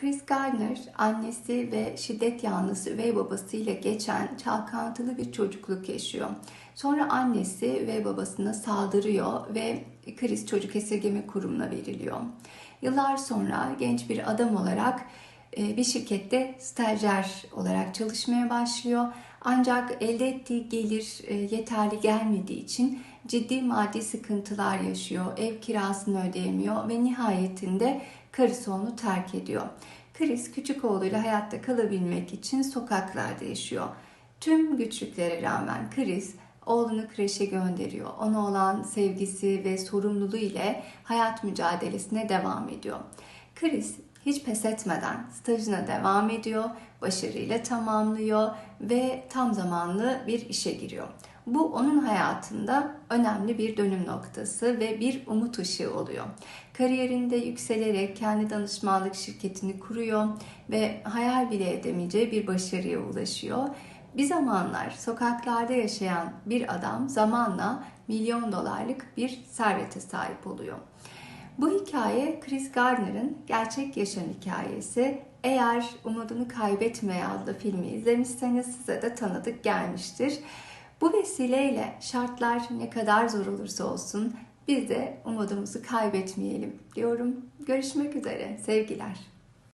Chris Gardner annesi ve şiddet yanlısı üvey babasıyla geçen çalkantılı bir çocukluk yaşıyor. Sonra annesi ve babasına saldırıyor ve Chris çocuk esirgeme kurumuna veriliyor. Yıllar sonra genç bir adam olarak e, bir şirkette stajyer olarak çalışmaya başlıyor. Ancak elde ettiği gelir e, yeterli gelmediği için ciddi maddi sıkıntılar yaşıyor. Ev kirasını ödeyemiyor ve nihayetinde karısı onu terk ediyor. Chris küçük oğluyla hayatta kalabilmek için sokaklarda yaşıyor. Tüm güçlüklere rağmen Chris oğlunu kreşe gönderiyor. Ona olan sevgisi ve sorumluluğu ile hayat mücadelesine devam ediyor. Chris hiç pes etmeden stajına devam ediyor, başarıyla tamamlıyor ve tam zamanlı bir işe giriyor. Bu onun hayatında önemli bir dönüm noktası ve bir umut ışığı oluyor. Kariyerinde yükselerek kendi danışmanlık şirketini kuruyor ve hayal bile edemeyeceği bir başarıya ulaşıyor. Bir zamanlar sokaklarda yaşayan bir adam zamanla milyon dolarlık bir servete sahip oluyor. Bu hikaye Chris Gardner'ın gerçek yaşam hikayesi. Eğer Umudunu Kaybetmeye adlı filmi izlemişseniz size de tanıdık gelmiştir. Bu vesileyle şartlar ne kadar zor olursa olsun biz de umudumuzu kaybetmeyelim diyorum. Görüşmek üzere. Sevgiler.